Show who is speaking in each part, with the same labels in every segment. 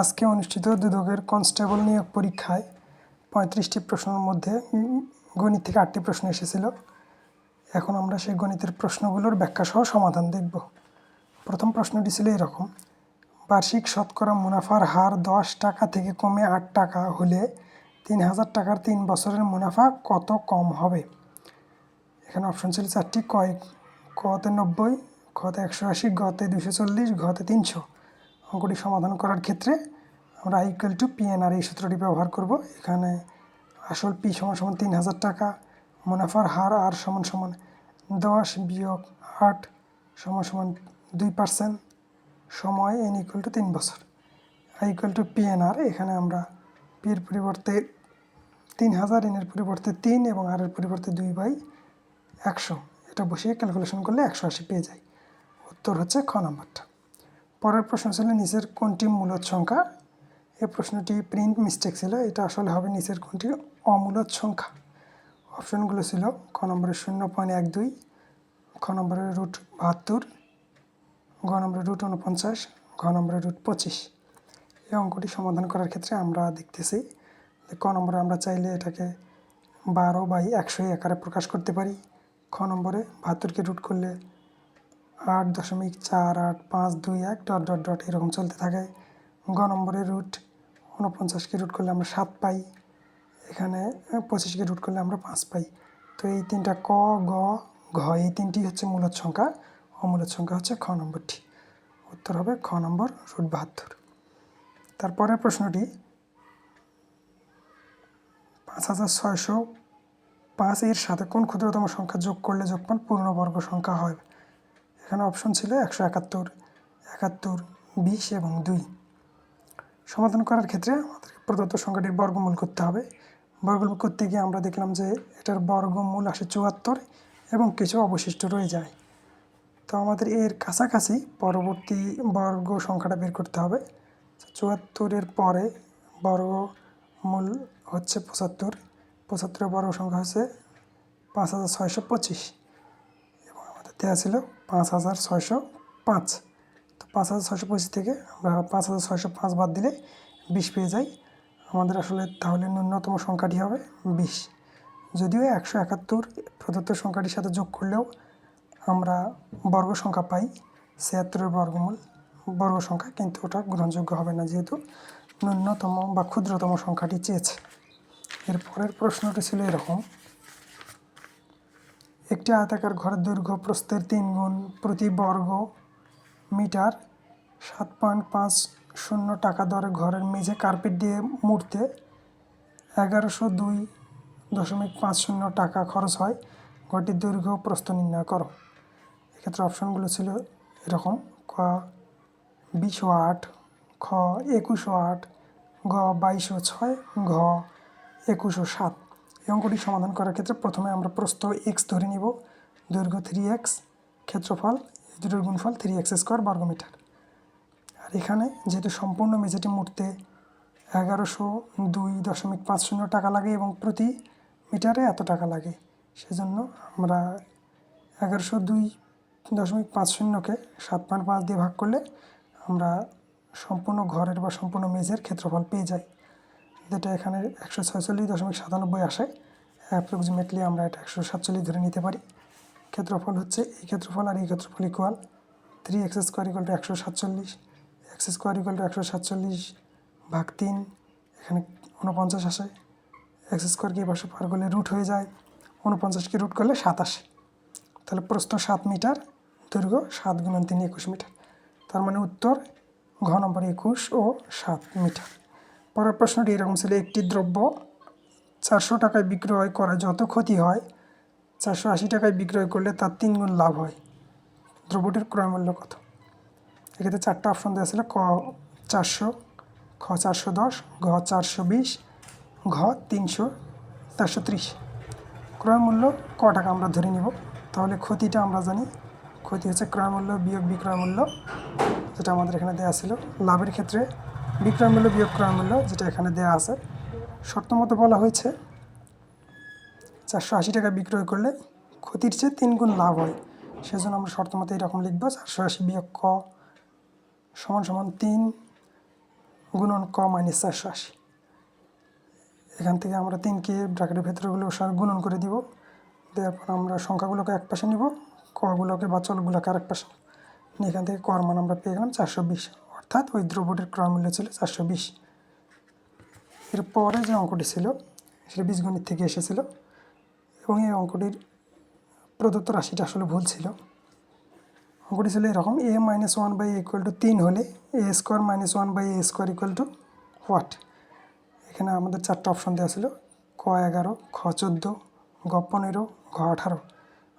Speaker 1: আজকে অনুষ্ঠিত দুদকের কনস্টেবল নিয়োগ পরীক্ষায় পঁয়ত্রিশটি প্রশ্নের মধ্যে গণিত থেকে আটটি প্রশ্ন এসেছিল। এখন আমরা সেই গণিতের প্রশ্নগুলোর ব্যাখ্যা সহ সমাধান দেখব। প্রথম প্রশ্নটি ছিল এরকম, বার্ষিক শতকরা মুনাফার হার দশ টাকা থেকে কমে আট টাকা হলে তিন হাজার টাকার তিন বছরের মুনাফা কত কম হবে? এখানে অপশন ছিল চারটি, কয় কতে নব্বই খতে একশো আশি, গতে দুশো চল্লিশ ঘতে তিনশো। অঙ্কটি সমাধান করার ক্ষেত্রে আমরা ইকুয়াল টু পিএনআর এই সূত্রটি ব্যবহার করব। এখানে আসল পি সমান সমান তিন হাজার টাকা, মুনাফার হার আর সমান সমান দশ বিয়োগ আট সমান সমান দুই পার্সেন্ট সময় এন ইকুয়াল টু তিন বছর। আই ইকুয়াল টু পিএনআর এখানে আমরা পি এর পরিবর্তে তিন হাজার এনের পরিবর্তে তিন এবং আর এর পরিবর্তে দুই বাই একশো। এটা বসিয়ে ক্যালকুলেশন করলে একশো আশি পেয়ে যাই। উত্তর হচ্ছে খ নাম্বারটা। পরের প্রশ্ন ছিল নিচের কোনটি মূলদ সংখ্যা? এই প্রশ্নটি প্রিন্ট মিস্টেক ছিল, এটা আসলে হবে নিচের কোনটি অমূলদ সংখ্যা। অপশনগুলো ছিল খ নম্বরে শূন্য পয়েন্ট এক দুই, খ নম্বরে রুট বাহাত্তর, ঘ নম্বরে রুট উনপঞ্চাশ ঘ নম্বরে রুট পঁচিশ। এই অঙ্কটি সমাধান করার ক্ষেত্রে আমরা দেখতেছি ক নম্বরে আমরা চাইলে এটাকে বারো বাই একশো আকারে প্রকাশ করতে পারি। খ নম্বরে বাহাত্তরকে রুট করলে আট দশমিক চার আট পাঁচ দুই এক ডট ডট ডট এরকম চলতে থাকে। গ নম্বরে রুট উনপঞ্চাশকে রুট করলে আমরা সাত পাই। এখানে পঁচিশকে রুট করলে আমরা পাঁচ পাই। তো এই তিনটা ক, গ, ঘ, এই তিনটি হচ্ছে মূলত সংখ্যা। অমূলত সংখ্যা হচ্ছে খ নম্বরটি। উত্তর হবে খ নম্বর রুট বাহাত্তর। তারপরের প্রশ্নটি, পাঁচ হাজার ছয়শো পাঁচ এর সাথে কোন ক্ষুদ্রতম সংখ্যা যোগ করলে যোগফল পূর্ণবর্গ সংখ্যা হয়? এখানে অপশন ছিল একশো একাত্তর একাত্তর, বিশ এবং দুই। সমাধান করার ক্ষেত্রে আমাদেরকে প্রদত্ত সংখ্যাটির বর্গমূল করতে হবে। বর্গমূল করতে গিয়ে আমরা দেখলাম যে এটার বর্গমূল আসে চুয়াত্তর এবং কিছু অবশিষ্ট রয়ে যায়। তো আমাদের এর কাছাকাছি পরবর্তী বর্গ সংখ্যাটা বের করতে হবে। চুয়াত্তরের পরে বর্গমূল হচ্ছে পঁচাত্তর, পঁচাত্তরের বর্গ সংখ্যা হচ্ছে পাঁচ হাজার ছয়শো পঁচিশ। এবং আমাদের দেওয়া ছিল পাঁচ হাজার ছয়শো পাঁচ। তো পাঁচ হাজার ছয়শো পঁচিশ থেকে আমরা পাঁচ হাজার ছয়শো পাঁচ বাদ দিলে বিশ পেয়ে যাই। আমাদের আসলে তাহলে ন্যূনতম সংখ্যাটি হবে বিশ। যদিও একশো একাত্তর প্রদত্ত সংখ্যাটির সাথে যোগ করলেও আমরা বর্গ সংখ্যা পাই, ছিয়াত্তরের বর্গমূল বর্গ সংখ্যা, কিন্তু ওটা গ্রহণযোগ্য হবে না যেহেতু ন্যূনতম বা ক্ষুদ্রতম সংখ্যাটি চেয়েছে। এর পরের প্রশ্নটি ছিল এরকম একটি আয়তাকার ঘরের দৈর্ঘ্য প্রস্থের তিন গুণ প্রতি বর্গ মিটার। সাত পয়েন্ট পাঁচ শূন্য টাকা দরে ঘরের মেঝে কার্পেট দিয়ে মুড়তে এগারোশো দুই দশমিক পাঁচ শূন্য টাকা খরচ হয়। ঘরটির দৈর্ঘ্য প্রস্থ নির্ণয় করো। এক্ষেত্রে অপশনগুলো ছিল এরকম, ক বিশো আট, খ একুশো আট ঘ বাইশো ছয়, ঘ একুশো সাত। এই অঙ্কটি সমাধান করার ক্ষেত্রে প্রথমে আমরা প্রস্থ এক্স ধরে নিব। দৈর্ঘ্য থ্রি এক্স ক্ষেত্রফল এই দুটোর গুণফল থ্রি এক্স স্কোয়ার বর্গমিটার। আর এখানে যেহেতু সম্পূর্ণ মেঝেটি মুড়তে এগারোশো দুই দশমিক পাঁচ শূন্য টাকা লাগে এবং প্রতি মিটারে এত টাকা লাগে, সেজন্য আমরা এগারোশো দুই দশমিক পাঁচ শূন্যকে সাত পয়েন্ট পাঁচ দিয়ে ভাগ করলে আমরা সম্পূর্ণ ঘরের বা সম্পূর্ণ মেঝের ক্ষেত্রফল পেয়ে যাই। যেটা এখানে একশো ছয়চল্লিশ দশমিক সাতানব্বই আসে। অ্যাপ্রক্সিমেটলি আমরা এটা একশো সাতচল্লিশ ধরে নিতে পারি। ক্ষেত্রফল হচ্ছে এই ক্ষেত্রফল আর এই ক্ষেত্রফল equal three X square equal to একশো সাতচল্লিশ। এক্স স্কোয়ার ইকুয়াল টু একশো সাতচল্লিশ ভাগ তিন, এখানে উনপঞ্চাশ আসে। এক্স স্কোয়ারকে পাশে পার করলে রুট হয়ে যায়। উনপঞ্চাশকে রুট করলে সাত আসে। তাহলে প্রস্থ সাত মিটার, দৈর্ঘ্য সাত গুণন তিন একুশ মিটার। তার মানে উত্তর ঘ নম্বর একুশ ও সাত মিটার। পরের প্রশ্নটি, এরকম ছিল, একটি দ্রব্য চারশো টাকায় বিক্রয় করা যত ক্ষতি হয়, চারশো আশি টাকায় বিক্রয় করলে তার তিন গুণ লাভ হয়। দ্রব্যটির ক্রয় মূল্য কত? এক্ষেত্রে চারটা অপশন দেওয়া ছিল, ক চারশো, খ চারশো দশ, ঘ চারশো বিশ, ঘ তিনশো চারশো ত্রিশ। ক্রয় মূল্য ক টাকা আমরা ধরে নিব। তাহলে ক্ষতিটা আমরা জানি, ক্ষতি হচ্ছে ক্রয় মূল্য বিয়োগ বিক্রয় মূল্য, যেটা আমাদের এখানে দেওয়া ছিল। লাভের ক্ষেত্রে বিক্রয় মূল্য বিয়োগ ক্রয় মূল্য যেটা এখানে দেওয়া আছে শর্ত মতো বলা হয়েছে চারশো আশি টাকা বিক্রয় করলে ক্ষতির চেয়ে তিন গুণ লাভ হয়। সেজন্য আমরা শর্ত মতো এরকম লিখব, চারশো আশি বিয়োগ ক সমান সমান তিন গুণন ক মাইনাস চারশো আশি। এখান থেকে আমরা তিনকে ব্র্যাকেটের ভেতরেগুলো সার গুণন করে দিব। দেওয়ার পর আমরা সংখ্যাগুলোকে এক পাশে নিব, কগুলোকে বা চলগুলোকে আরেক পাশে। এখান থেকে কর মান আমরা পেয়ে গেলাম চারশো বিশ। অর্থাৎ ওই দ্রব্যটির ক্রয় মূল্য ছিল চারশো বিশ। এরপরে যে অঙ্কটি ছিল, সেটা বীজগণিত থেকে এসেছিল এবং এই অঙ্কটির প্রদত্ত রাশিটা আসলে ভুল ছিল। অঙ্কটি ছিল এরকম a minus one by equal to তিন হলে a square minus one by a square equal to what এখানে আমাদের চারটা অপশন দেওয়া ছিল, ক এগারো, খ চোদ্দ, গ পনেরো, ঘ আঠারো।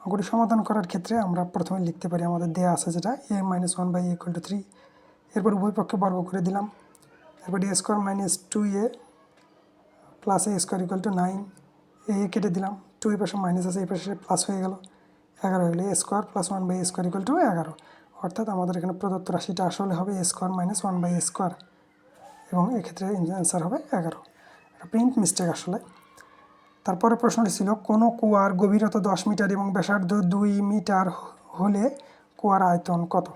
Speaker 1: অঙ্কটি সমাধান করার ক্ষেত্রে আমরা প্রথমে লিখতে পারি আমাদের দেওয়া আছে যেটা a minus one by equal to three এরপর উভয় পক্ষে বর্গ করে দিলাম। এরপর a square minus two a plus a square equal to nine এ কেটে দিলাম। টু এই পাশে মাইনাস আছে, এই পাশে প্লাস হয়ে গেল। এগারো হলে a square plus one by a square equal to এগারো। অর্থাৎ আমাদের এখানে প্রদত্ত রাশিটা আসলে হবে a square minus one by a square এবং এক্ষেত্রে অ্যান্সার হবে এগারো। এটা প্রিন্ট মিস্টেক আসলে। তারপরে প্রশ্নটি ছিল, কোনো কুয়ার গভীরতা দশ মিটার এবং ব্যাসার্ধ দুই মিটার হলে কুয়ার আয়তন কত?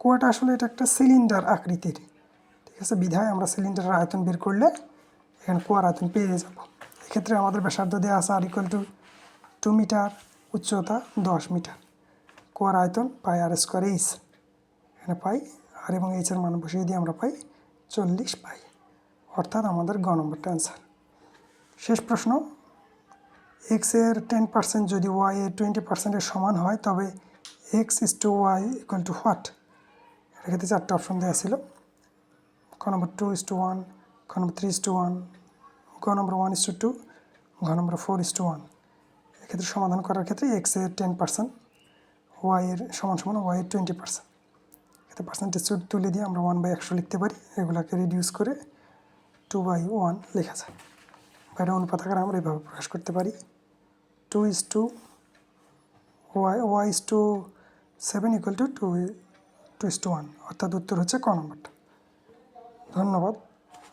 Speaker 1: কুয়াটা আসলে এটা একটা সিলিন্ডার আকৃতির। ঠিক আছে, বিধায় আমরা সিলিন্ডারের আয়তন বের করলে এখানে কুয়ার আয়তন পেয়ে যাব। এক্ষেত্রে আমাদের ব্যাসার্ধ দেওয়া আছে R equal to two metre উচ্চতা দশ মিটার কুয়ার আয়তন পাই আর স্কোয়ার এইচ এখানে পাই আর এবং এইচের মান বসিয়ে দিয়ে আমরা পাই চল্লিশ পাই। অর্থাৎ আমাদের গ নম্বরটা অ্যান্সার শেষ প্রশ্ন এক্সের টেন পার্সেন্ট যদি ওয়াই এর টোয়েন্টি পার্সেন্টের সমান হয়, তবে x is to y equal to what ক্ষেত্রে চারটে অপশন দেওয়া ছিল। ক number two is to one খ number three is to one গ number one is to two ঘ number four is to one এক্ষেত্রে সমাধান করার ক্ষেত্রে এক্সের টেন পার্সেন্ট ওয়াই এর সমান সমান ওয়াই এর টোয়েন্টি পার্সেন্ট এতে পার্সেন্টেজ তুলে দিয়ে আমরা ওয়ান বাই একশো লিখতে পারি। এগুলোকে রিডিউস করে টু বাই ওয়ান লেখা যায়। বাইরে অনুপাত আকারে আমরা এভাবে প্রকাশ করতে পারি। Two is to y y is to seven equal to two two is to অর্থাৎ উত্তর হচ্ছে ক নম্বরটা। ধন্যবাদ।